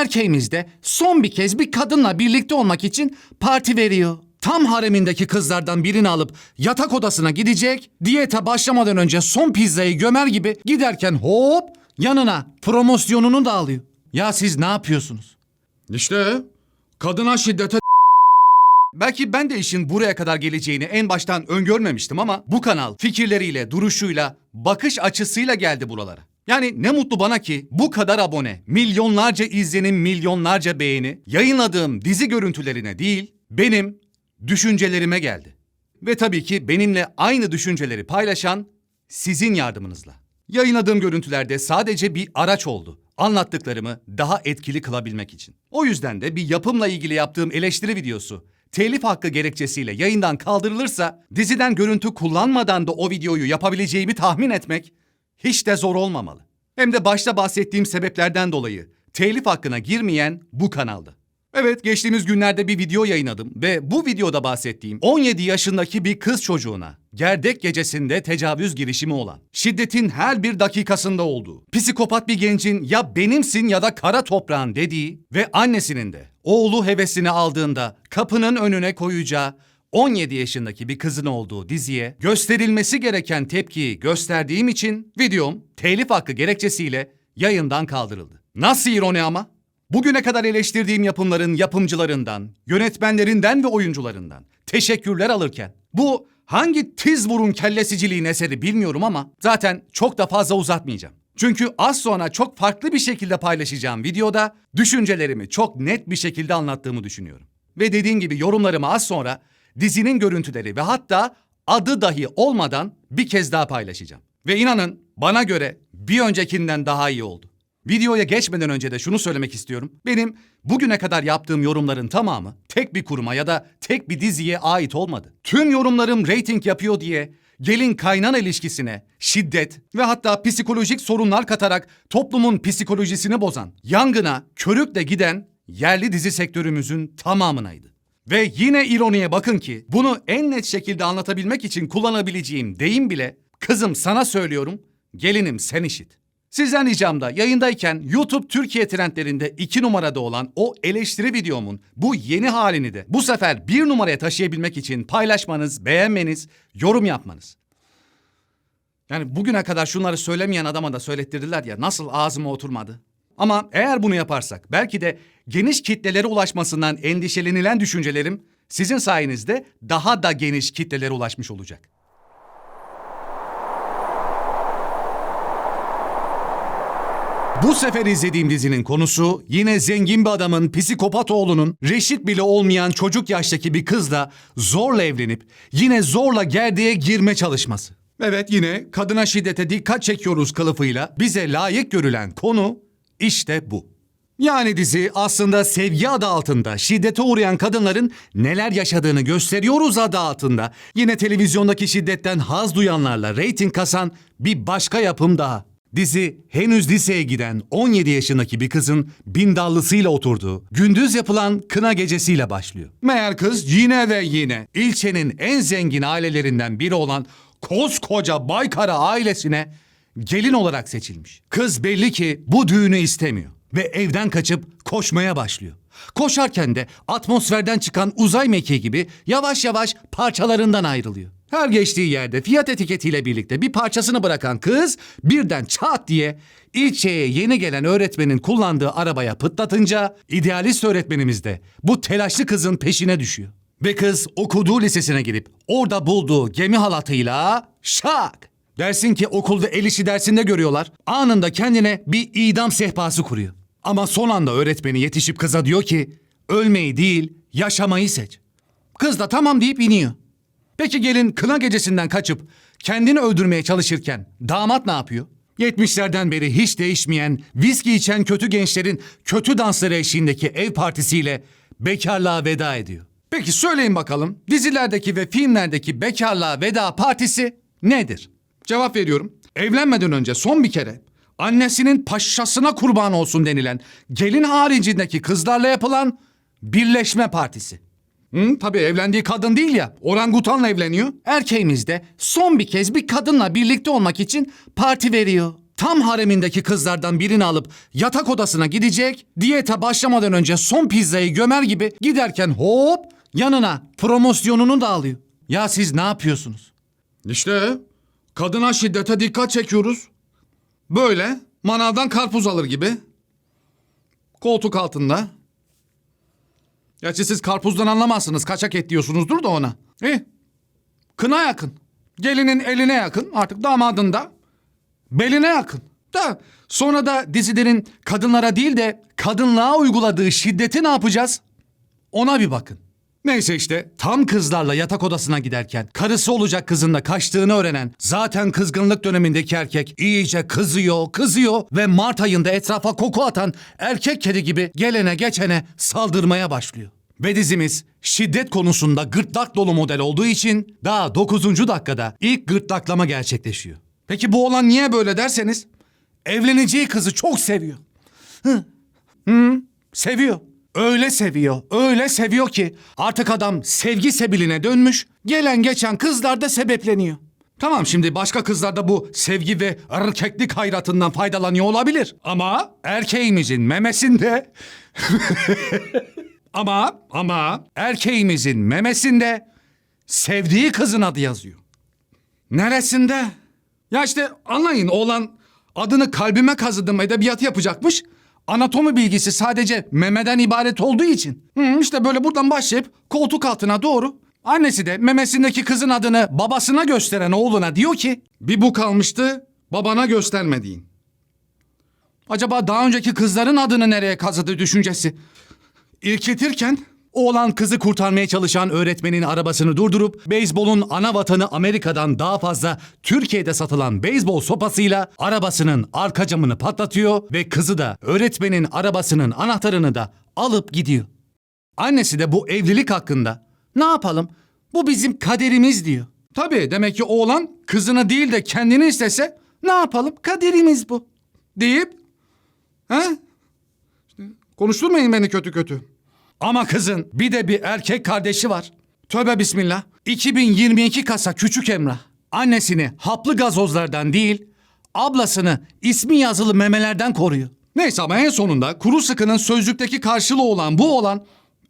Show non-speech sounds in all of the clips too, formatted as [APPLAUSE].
erkeğimiz de son bir kez bir kadınla birlikte olmak için parti veriyor. Tam haremindeki kızlardan birini alıp yatak odasına gidecek, diyete başlamadan önce son pizzayı gömer gibi giderken hop yanına promosyonunu da alıyor. Ya siz ne yapıyorsunuz? İşte kadına şiddete Belki ben de işin buraya kadar geleceğini en baştan öngörmemiştim ama bu kanal fikirleriyle, duruşuyla, bakış açısıyla geldi buralara. Yani ne mutlu bana ki bu kadar abone, milyonlarca izlenim, milyonlarca beğeni yayınladığım dizi görüntülerine değil, benim düşüncelerime geldi. Ve tabii ki benimle aynı düşünceleri paylaşan sizin yardımınızla. Yayınladığım görüntülerde sadece bir araç oldu. Anlattıklarımı daha etkili kılabilmek için. O yüzden de bir yapımla ilgili yaptığım eleştiri videosu telif hakkı gerekçesiyle yayından kaldırılırsa diziden görüntü kullanmadan da o videoyu yapabileceğimi tahmin etmek hiç de zor olmamalı. Hem de başta bahsettiğim sebeplerden dolayı telif hakkına girmeyen bu kanaldı. Evet geçtiğimiz günlerde bir video yayınladım ve bu videoda bahsettiğim 17 yaşındaki bir kız çocuğuna gerdek gecesinde tecavüz girişimi olan, şiddetin her bir dakikasında olduğu, psikopat bir gencin ya benimsin ya da kara toprağın dediği ve annesinin de oğlu hevesini aldığında kapının önüne koyacağı 17 yaşındaki bir kızın olduğu diziye gösterilmesi gereken tepkiyi gösterdiğim için videom telif hakkı gerekçesiyle yayından kaldırıldı. Nasıl ironi ama? Bugüne kadar eleştirdiğim yapımların yapımcılarından, yönetmenlerinden ve oyuncularından teşekkürler alırken bu hangi tiz vurun kellesiciliğin eseri bilmiyorum ama zaten çok da fazla uzatmayacağım. Çünkü az sonra çok farklı bir şekilde paylaşacağım videoda düşüncelerimi çok net bir şekilde anlattığımı düşünüyorum. Ve dediğim gibi yorumlarımı az sonra dizinin görüntüleri ve hatta adı dahi olmadan bir kez daha paylaşacağım. Ve inanın bana göre bir öncekinden daha iyi oldu. Videoya geçmeden önce de şunu söylemek istiyorum. Benim bugüne kadar yaptığım yorumların tamamı tek bir kuruma ya da tek bir diziye ait olmadı. Tüm yorumlarım reyting yapıyor diye gelin kaynan ilişkisine şiddet ve hatta psikolojik sorunlar katarak toplumun psikolojisini bozan, yangına körükle giden yerli dizi sektörümüzün tamamınaydı. Ve yine ironiye bakın ki bunu en net şekilde anlatabilmek için kullanabileceğim deyim bile kızım sana söylüyorum, gelinim sen işit. Sizden ricam da yayındayken YouTube Türkiye trendlerinde iki numarada olan o eleştiri videomun bu yeni halini de bu sefer bir numaraya taşıyabilmek için paylaşmanız, beğenmeniz, yorum yapmanız. Yani bugüne kadar şunları söylemeyen adama da söylettirdiler ya nasıl ağzıma oturmadı. Ama eğer bunu yaparsak belki de geniş kitlelere ulaşmasından endişelenilen düşüncelerim sizin sayenizde daha da geniş kitlelere ulaşmış olacak. Bu sefer izlediğim dizinin konusu yine zengin bir adamın psikopat oğlunun reşit bile olmayan çocuk yaştaki bir kızla zorla evlenip yine zorla gerdeğe girme çalışması. Evet yine kadına şiddete dikkat çekiyoruz kılıfıyla bize layık görülen konu işte bu. Yani dizi aslında sevgi adı altında şiddete uğrayan kadınların neler yaşadığını gösteriyoruz adı altında. Yine televizyondaki şiddetten haz duyanlarla reyting kasan bir başka yapım daha. Dizi henüz liseye giden 17 yaşındaki bir kızın bindallısıyla oturduğu gündüz yapılan kına gecesiyle başlıyor. Meğer kız yine ve yine ilçenin en zengin ailelerinden biri olan koskoca Baykara ailesine gelin olarak seçilmiş. Kız belli ki bu düğünü istemiyor ve evden kaçıp koşmaya başlıyor. Koşarken de atmosferden çıkan uzay mekiği gibi yavaş yavaş parçalarından ayrılıyor. Her geçtiği yerde fiyat etiketiyle birlikte bir parçasını bırakan kız birden çat diye ilçeye yeni gelen öğretmenin kullandığı arabaya pıtlatınca idealist öğretmenimiz de bu telaşlı kızın peşine düşüyor. Ve kız okuduğu lisesine girip orada bulduğu gemi halatıyla şak Dersin ki okulda el işi dersinde görüyorlar. Anında kendine bir idam sehpası kuruyor. Ama son anda öğretmeni yetişip kıza diyor ki ölmeyi değil yaşamayı seç. Kız da tamam deyip iniyor. Peki gelin kına gecesinden kaçıp kendini öldürmeye çalışırken damat ne yapıyor? 70'lerden beri hiç değişmeyen viski içen kötü gençlerin kötü dansları eşliğindeki ev partisiyle bekarlığa veda ediyor. Peki söyleyin bakalım dizilerdeki ve filmlerdeki bekarlığa veda partisi nedir? Cevap veriyorum. Evlenmeden önce son bir kere annesinin paşasına kurban olsun denilen gelin haricindeki kızlarla yapılan birleşme partisi. Hı, tabii evlendiği kadın değil ya. Orangutanla evleniyor. Erkeğimiz de son bir kez bir kadınla birlikte olmak için parti veriyor. tam haremindeki kızlardan birini alıp yatak odasına gidecek, diyete başlamadan önce son pizzayı gömer gibi giderken hop yanına promosyonunu da alıyor. Ya siz ne yapıyorsunuz? İşte kadına şiddete dikkat çekiyoruz. Böyle manavdan karpuz alır gibi. Koltuk altında. Gerçi siz karpuzdan anlamazsınız. Kaçak et diyorsunuzdur da ona. İyi. Kına yakın. Gelinin eline yakın. Artık damadın da beline yakın. Da sonra da dizilerin kadınlara değil de kadınlığa uyguladığı şiddeti ne yapacağız? Ona bir bakın. Neyse işte tam kızlarla yatak odasına giderken karısı olacak kızın da kaçtığını öğrenen zaten kızgınlık dönemindeki erkek iyice kızıyor kızıyor ve Mart ayında etrafa koku atan erkek kedi gibi gelene geçene saldırmaya başlıyor. Ve dizimiz şiddet konusunda gırtlak dolu model olduğu için daha 9. dakikada ilk gırtlaklama gerçekleşiyor. Peki bu olan niye böyle derseniz evleneceği kızı çok seviyor. Seviyor. Öyle seviyor, öyle seviyor ki artık adam sevgi sebiline dönmüş, gelen geçen kızlar da sebepleniyor. Tamam şimdi başka kızlar da bu sevgi ve erkeklik hayratından faydalanıyor olabilir. Ama erkeğimizin memesinde... [LAUGHS] ama ama erkeğimizin memesinde sevdiği kızın adı yazıyor. Neresinde? Ya işte anlayın oğlan adını kalbime kazıdım edebiyatı yapacakmış. Anatomi bilgisi sadece memeden ibaret olduğu için. Hı, işte böyle buradan başlayıp koltuk altına doğru. Annesi de memesindeki kızın adını babasına gösteren oğluna diyor ki... Bir bu kalmıştı babana göstermediğin. Acaba daha önceki kızların adını nereye kazıdı düşüncesi. İrkitirken oğlan kızı kurtarmaya çalışan öğretmenin arabasını durdurup beyzbolun ana vatanı Amerika'dan daha fazla Türkiye'de satılan beyzbol sopasıyla arabasının arka camını patlatıyor ve kızı da öğretmenin arabasının anahtarını da alıp gidiyor. Annesi de bu evlilik hakkında ne yapalım bu bizim kaderimiz diyor. Tabii demek ki oğlan kızını değil de kendini istese ne yapalım kaderimiz bu deyip he? Konuşturmayın beni kötü kötü. Ama kızın bir de bir erkek kardeşi var. Tövbe bismillah. 2022 kasa küçük Emrah. Annesini haplı gazozlardan değil, ablasını ismi yazılı memelerden koruyor. Neyse ama en sonunda kuru sıkının sözlükteki karşılığı olan bu olan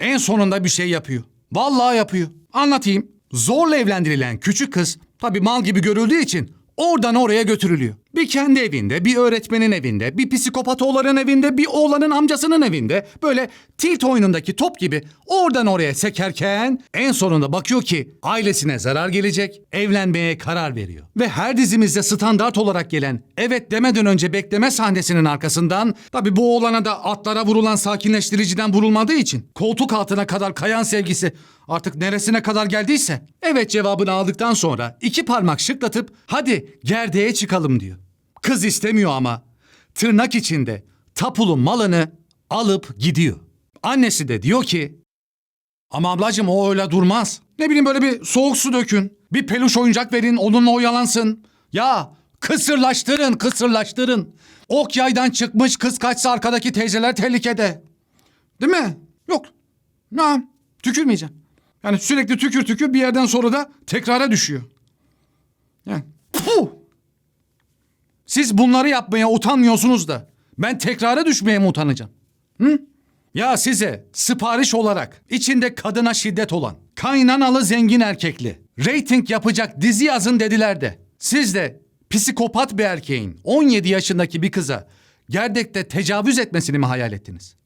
en sonunda bir şey yapıyor. Vallahi yapıyor. Anlatayım. Zorla evlendirilen küçük kız tabii mal gibi görüldüğü için oradan oraya götürülüyor. Bir kendi evinde, bir öğretmenin evinde, bir psikopat oğlanın evinde, bir oğlanın amcasının evinde böyle tilt oyunundaki top gibi oradan oraya sekerken en sonunda bakıyor ki ailesine zarar gelecek, evlenmeye karar veriyor. Ve her dizimizde standart olarak gelen evet demeden önce bekleme sahnesinin arkasından tabi bu oğlana da atlara vurulan sakinleştiriciden vurulmadığı için koltuk altına kadar kayan sevgisi artık neresine kadar geldiyse evet cevabını aldıktan sonra iki parmak şıklatıp hadi gerdeğe çıkalım diyor. Kız istemiyor ama tırnak içinde tapulu malını alıp gidiyor. Annesi de diyor ki ama ablacığım o öyle durmaz. Ne bileyim böyle bir soğuk su dökün. Bir peluş oyuncak verin onunla oyalansın. Ya kısırlaştırın kısırlaştırın. Ok yaydan çıkmış kız kaçsa arkadaki teyzeler tehlikede. Değil mi? Yok. Ne? Tükürmeyeceğim. Yani sürekli tükür tükür bir yerden sonra da tekrara düşüyor. Yani. Puh! Siz bunları yapmaya utanmıyorsunuz da ben tekrara düşmeye mi utanacağım? Hı? Ya size sipariş olarak içinde kadına şiddet olan, kaynanalı zengin erkekli, reyting yapacak dizi yazın dediler de. Siz de psikopat bir erkeğin 17 yaşındaki bir kıza gerdekte tecavüz etmesini mi hayal ettiniz?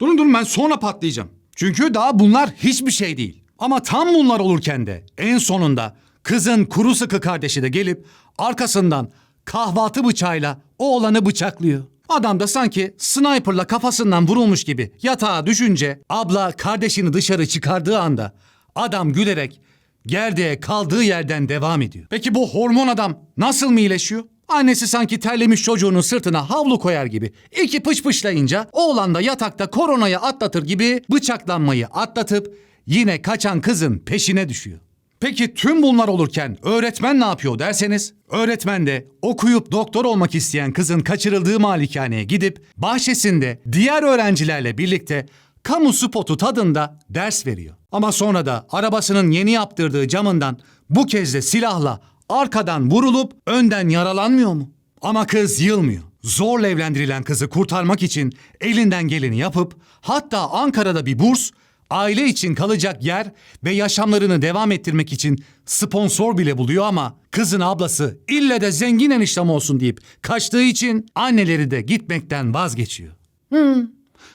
Durun durun ben sonra patlayacağım. Çünkü daha bunlar hiçbir şey değil. Ama tam bunlar olurken de en sonunda kızın kuru sıkı kardeşi de gelip arkasından kahvaltı bıçağıyla oğlanı bıçaklıyor. Adam da sanki sniperla kafasından vurulmuş gibi yatağa düşünce abla kardeşini dışarı çıkardığı anda adam gülerek gerdeğe kaldığı yerden devam ediyor. Peki bu hormon adam nasıl mı iyileşiyor? Annesi sanki terlemiş çocuğunun sırtına havlu koyar gibi iki pış pışlayınca oğlan da yatakta koronayı atlatır gibi bıçaklanmayı atlatıp yine kaçan kızın peşine düşüyor. Peki tüm bunlar olurken öğretmen ne yapıyor derseniz? Öğretmen de okuyup doktor olmak isteyen kızın kaçırıldığı malikaneye gidip bahçesinde diğer öğrencilerle birlikte kamu spotu tadında ders veriyor. Ama sonra da arabasının yeni yaptırdığı camından bu kez de silahla arkadan vurulup önden yaralanmıyor mu? Ama kız yılmıyor. Zorla evlendirilen kızı kurtarmak için elinden geleni yapıp hatta Ankara'da bir burs, aile için kalacak yer ve yaşamlarını devam ettirmek için sponsor bile buluyor ama kızın ablası ille de zengin eniştem olsun deyip kaçtığı için anneleri de gitmekten vazgeçiyor. Hı,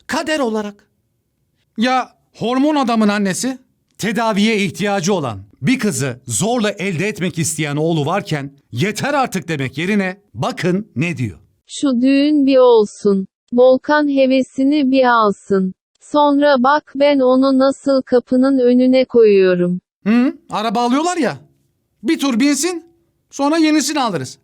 kader olarak. Ya hormon adamın annesi? Tedaviye ihtiyacı olan bir kızı zorla elde etmek isteyen oğlu varken yeter artık demek yerine bakın ne diyor. Şu düğün bir olsun. Volkan hevesini bir alsın. Sonra bak ben onu nasıl kapının önüne koyuyorum. Hı, araba alıyorlar ya. Bir tur binsin sonra yenisini alırız.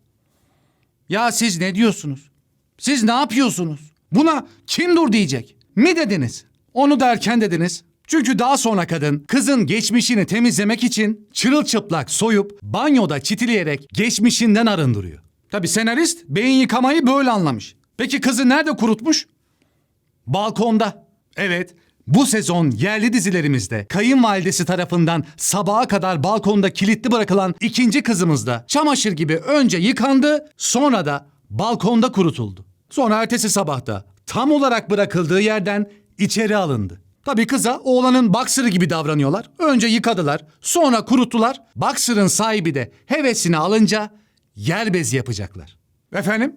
Ya siz ne diyorsunuz? Siz ne yapıyorsunuz? Buna kim dur diyecek? Mi dediniz? Onu derken dediniz. Çünkü daha sonra kadın kızın geçmişini temizlemek için çırılçıplak soyup banyoda çitileyerek geçmişinden arındırıyor. Tabi senarist beyin yıkamayı böyle anlamış. Peki kızı nerede kurutmuş? Balkonda. Evet, bu sezon yerli dizilerimizde kayınvalidesi tarafından sabaha kadar balkonda kilitli bırakılan ikinci kızımız da çamaşır gibi önce yıkandı, sonra da balkonda kurutuldu. Sonra ertesi sabahta tam olarak bırakıldığı yerden içeri alındı. Tabii kıza oğlanın baksırı gibi davranıyorlar. Önce yıkadılar, sonra kuruttular. Baksırın sahibi de hevesini alınca yer bezi yapacaklar. Efendim?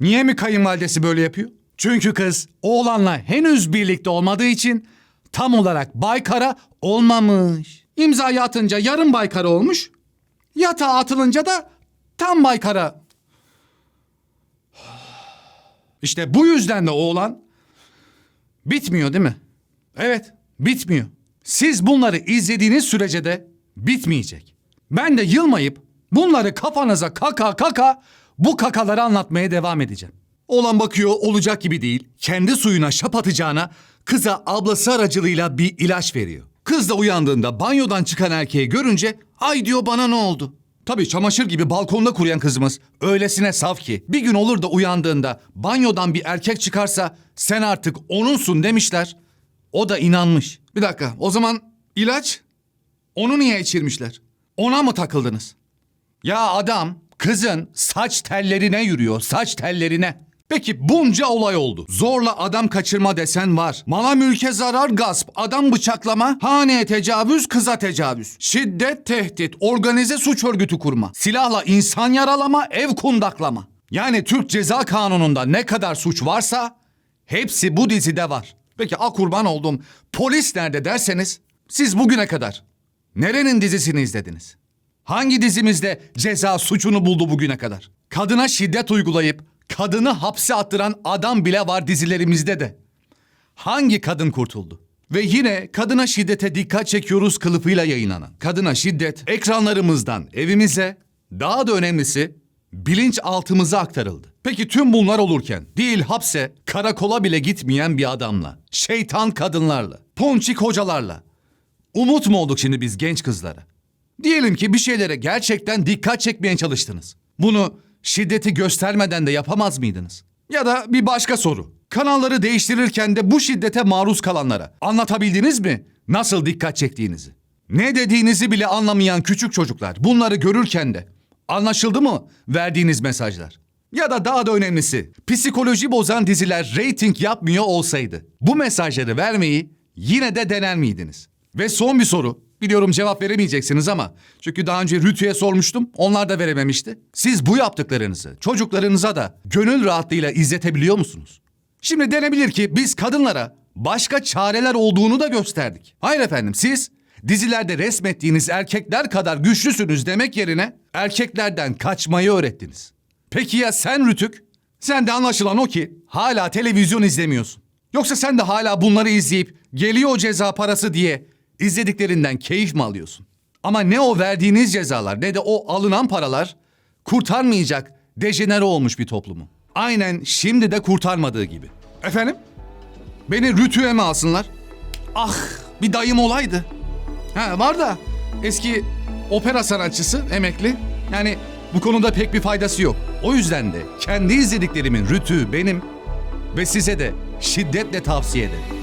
Niye mi kayınvalidesi böyle yapıyor? Çünkü kız oğlanla henüz birlikte olmadığı için tam olarak baykara olmamış. İmzayı atınca yarım baykara olmuş. Yatağa atılınca da tam baykara. İşte bu yüzden de oğlan bitmiyor değil mi? Evet, bitmiyor. Siz bunları izlediğiniz sürece de bitmeyecek. Ben de yılmayıp bunları kafanıza kaka kaka bu kakaları anlatmaya devam edeceğim. Olan bakıyor olacak gibi değil. Kendi suyuna şap atacağına kıza ablası aracılığıyla bir ilaç veriyor. Kız da uyandığında banyodan çıkan erkeği görünce ay diyor bana ne oldu? Tabii çamaşır gibi balkonda kuruyan kızımız öylesine saf ki bir gün olur da uyandığında banyodan bir erkek çıkarsa sen artık onunsun demişler. O da inanmış. Bir dakika o zaman ilaç onu niye içirmişler? Ona mı takıldınız? Ya adam kızın saç tellerine yürüyor, saç tellerine. Peki bunca olay oldu. Zorla adam kaçırma desen var. Mala mülke zarar, gasp, adam bıçaklama, haneye tecavüz, kıza tecavüz. Şiddet, tehdit, organize suç örgütü kurma. Silahla insan yaralama, ev kundaklama. Yani Türk Ceza Kanunu'nda ne kadar suç varsa hepsi bu dizide var. Peki a kurban oldum. Polis nerede derseniz siz bugüne kadar nerenin dizisini izlediniz? Hangi dizimizde ceza suçunu buldu bugüne kadar? Kadına şiddet uygulayıp kadını hapse attıran adam bile var dizilerimizde de. Hangi kadın kurtuldu? Ve yine kadına şiddete dikkat çekiyoruz kılıfıyla yayınlanan. Kadına şiddet ekranlarımızdan evimize, daha da önemlisi bilinçaltımıza aktarıldı. Peki tüm bunlar olurken değil hapse, karakola bile gitmeyen bir adamla, şeytan kadınlarla, ponçik hocalarla, umut mu olduk şimdi biz genç kızlara? Diyelim ki bir şeylere gerçekten dikkat çekmeye çalıştınız. Bunu şiddeti göstermeden de yapamaz mıydınız? Ya da bir başka soru. Kanalları değiştirirken de bu şiddete maruz kalanlara anlatabildiniz mi nasıl dikkat çektiğinizi? Ne dediğinizi bile anlamayan küçük çocuklar bunları görürken de anlaşıldı mı verdiğiniz mesajlar? Ya da daha da önemlisi psikoloji bozan diziler reyting yapmıyor olsaydı bu mesajları vermeyi yine de dener miydiniz? Ve son bir soru. Biliyorum cevap veremeyeceksiniz ama çünkü daha önce Rütü'ye sormuştum. Onlar da verememişti. Siz bu yaptıklarınızı çocuklarınıza da gönül rahatlığıyla izletebiliyor musunuz? Şimdi denebilir ki biz kadınlara başka çareler olduğunu da gösterdik. Hayır efendim siz dizilerde resmettiğiniz erkekler kadar güçlüsünüz demek yerine erkeklerden kaçmayı öğrettiniz. Peki ya sen Rütük? Sen de anlaşılan o ki hala televizyon izlemiyorsun. Yoksa sen de hala bunları izleyip geliyor o ceza parası diye izlediklerinden keyif mi alıyorsun? Ama ne o verdiğiniz cezalar ne de o alınan paralar kurtarmayacak dejenere olmuş bir toplumu. Aynen şimdi de kurtarmadığı gibi. Efendim? Beni rütüye mi alsınlar? Ah bir dayım olaydı. Ha var da eski opera sanatçısı emekli. Yani bu konuda pek bir faydası yok. O yüzden de kendi izlediklerimin rütüğü benim ve size de şiddetle tavsiye ederim.